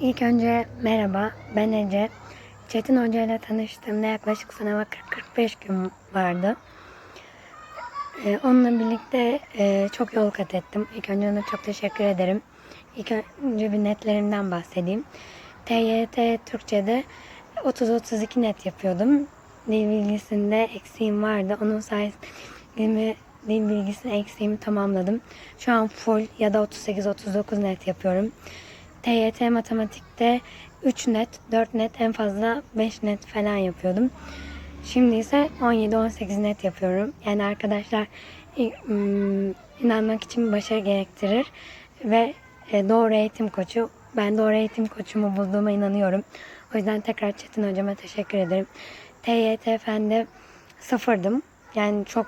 İlk önce merhaba, ben Ece. Çetin Hoca ile tanıştığımda yaklaşık sınava 40-45 gün vardı. Ee, onunla birlikte e, çok yol kat ettim. İlk önce ona çok teşekkür ederim. İlk önce bir netlerimden bahsedeyim. TYT Türkçe'de 30-32 net yapıyordum. Dil bilgisinde eksiğim vardı. Onun sayesinde dil bilgisinde eksiğimi tamamladım. Şu an full ya da 38-39 net yapıyorum. TYT matematikte 3 net, 4 net en fazla 5 net falan yapıyordum. Şimdi ise 17-18 net yapıyorum. Yani arkadaşlar inanmak için başarı gerektirir ve e, doğru eğitim koçu. Ben doğru eğitim koçumu bulduğuma inanıyorum. O yüzden tekrar Çetin hocama teşekkür ederim. TYT fende sıfırdım. Yani çok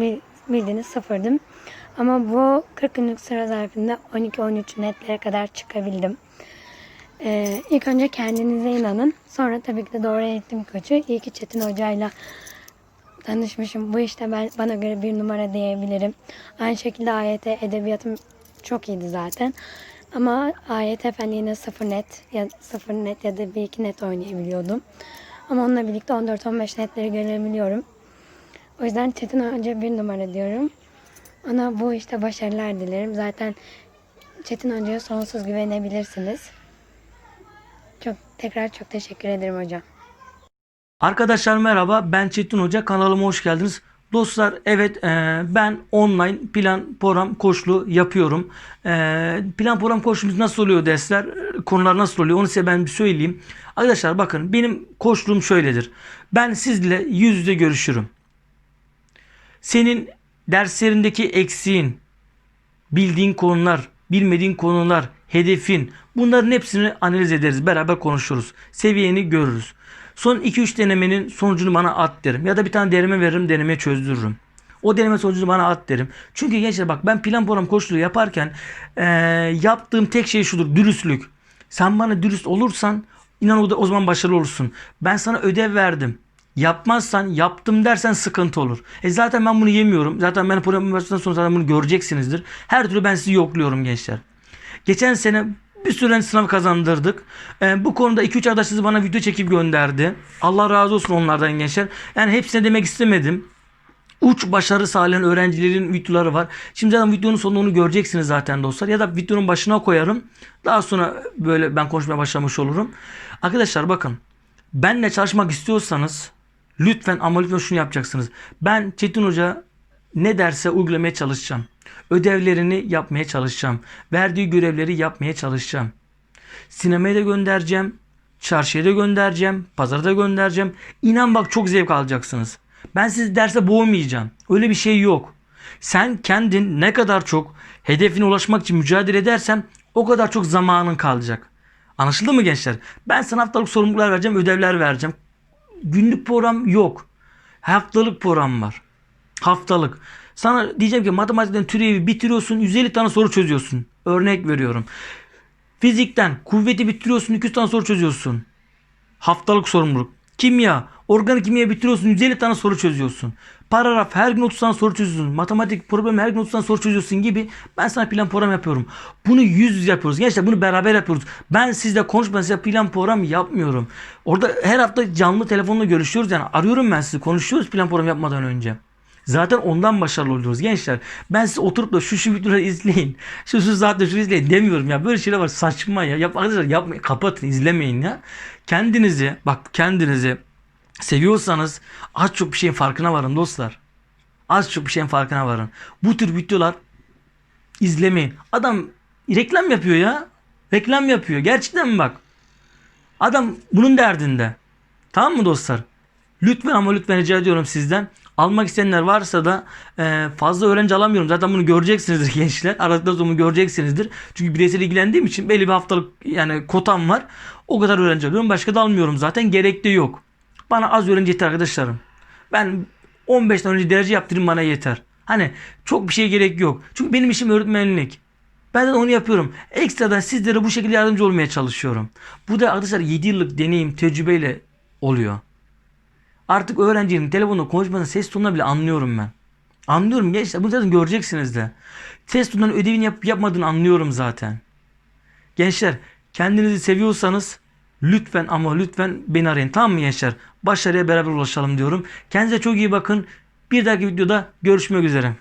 e, bildiğiniz sıfırdım. Ama bu 40 günlük sıra zarfında 12-13 netlere kadar çıkabildim. Ee, ilk önce kendinize inanın. Sonra tabii ki de doğru eğitim koçu. İyi ki Çetin Hoca'yla tanışmışım. Bu işte ben bana göre bir numara diyebilirim. Aynı şekilde AYT edebiyatım çok iyiydi zaten. Ama AYT fen yine 0 net ya 0 net ya da bir iki net oynayabiliyordum. Ama onunla birlikte 14-15 netleri görebiliyorum. O yüzden Çetin Hoca bir numara diyorum. Ona bu işte başarılar dilerim. Zaten Çetin Hoca'ya sonsuz güvenebilirsiniz. Çok tekrar çok teşekkür ederim hocam. Arkadaşlar merhaba ben Çetin Hoca kanalıma hoş geldiniz. Dostlar evet e, ben online plan program koçluğu yapıyorum. E, plan program koçluğumuz nasıl oluyor dersler konular nasıl oluyor onu size ben bir söyleyeyim. Arkadaşlar bakın benim koçluğum şöyledir. Ben sizle yüz yüze görüşürüm. Senin derslerindeki eksiğin, bildiğin konular, bilmediğin konular, hedefin bunların hepsini analiz ederiz. Beraber konuşuruz. Seviyeni görürüz. Son 2-3 denemenin sonucunu bana at derim. Ya da bir tane deneme veririm, deneme çözdürürüm. O deneme sonucunu bana at derim. Çünkü gençler bak ben plan program koçluğu yaparken eee, yaptığım tek şey şudur. Dürüstlük. Sen bana dürüst olursan inan o, da, o zaman başarılı olursun. Ben sana ödev verdim. Yapmazsan yaptım dersen sıkıntı olur. E zaten ben bunu yemiyorum. Zaten ben programın başından sonra zaten bunu göreceksinizdir. Her türlü ben sizi yokluyorum gençler. Geçen sene bir sürü sınav kazandırdık. Ee, bu konuda 2-3 arkadaşınız bana video çekip gönderdi. Allah razı olsun onlardan gençler. Yani hepsine demek istemedim. Uç başarı sağlayan öğrencilerin videoları var. Şimdi zaten videonun sonunda onu göreceksiniz zaten dostlar. Ya da videonun başına koyarım. Daha sonra böyle ben konuşmaya başlamış olurum. Arkadaşlar bakın. Benle çalışmak istiyorsanız lütfen ama lütfen şunu yapacaksınız. Ben Çetin Hoca ne derse uygulamaya çalışacağım. Ödevlerini yapmaya çalışacağım. Verdiği görevleri yapmaya çalışacağım. Sinemaya da göndereceğim. Çarşıya da göndereceğim. Pazara da göndereceğim. İnan bak çok zevk alacaksınız. Ben sizi derse boğmayacağım. Öyle bir şey yok. Sen kendin ne kadar çok hedefine ulaşmak için mücadele edersen o kadar çok zamanın kalacak. Anlaşıldı mı gençler? Ben sana haftalık sorumluluklar vereceğim, ödevler vereceğim. Günlük program yok. Haftalık program var. Haftalık. Sana diyeceğim ki matematikten türevi bitiriyorsun 150 tane soru çözüyorsun. Örnek veriyorum. Fizikten kuvveti bitiriyorsun 200 tane soru çözüyorsun. Haftalık sorumluluk. Kimya, organik kimya bitiriyorsun 150 tane soru çözüyorsun. Paragraf her gün 30 tane soru çözüyorsun. Matematik problemi her gün 30 tane soru çözüyorsun gibi ben sana plan program yapıyorum. Bunu yüz yüze yapıyoruz. Gençler bunu beraber yapıyoruz. Ben sizle konuşmadan size plan program yapmıyorum. Orada her hafta canlı telefonla görüşüyoruz yani arıyorum ben sizi konuşuyoruz plan program yapmadan önce. Zaten ondan başarılı oluyoruz gençler. Ben size oturup da şu şu videoları izleyin. Şu şu zaten şu izleyin demiyorum ya. Böyle şeyler var saçma ya. Yap, arkadaşlar yapmayın. Kapatın izlemeyin ya. Kendinizi bak kendinizi seviyorsanız az çok bir şeyin farkına varın dostlar. Az çok bir şeyin farkına varın. Bu tür videolar izlemeyin. Adam reklam yapıyor ya. Reklam yapıyor. Gerçekten mi bak? Adam bunun derdinde. Tamam mı dostlar? Lütfen ama lütfen rica ediyorum sizden. Almak isteyenler varsa da e, fazla öğrenci alamıyorum. Zaten bunu göreceksinizdir gençler. Aradıktan sonra bunu göreceksinizdir. Çünkü bireysel ilgilendiğim için belli bir haftalık yani kotam var. O kadar öğrenci alıyorum. Başka da almıyorum zaten. Gerek de yok. Bana az öğrenci yeter arkadaşlarım. Ben 15 tane önce derece yaptırayım bana yeter. Hani çok bir şey gerek yok. Çünkü benim işim öğretmenlik. Ben de onu yapıyorum. Ekstradan sizlere bu şekilde yardımcı olmaya çalışıyorum. Bu da arkadaşlar 7 yıllık deneyim, tecrübeyle oluyor. Artık öğrencinin telefonda konuşmasının ses tonuna bile anlıyorum ben. Anlıyorum gençler. Bunu zaten göreceksiniz de. Ses tonundan ödevini yapıp yapmadığını anlıyorum zaten. Gençler Kendinizi seviyorsanız lütfen ama lütfen beni arayın. Tamam mı gençler? Başarıya beraber ulaşalım diyorum. Kendinize çok iyi bakın. Bir dahaki videoda görüşmek üzere.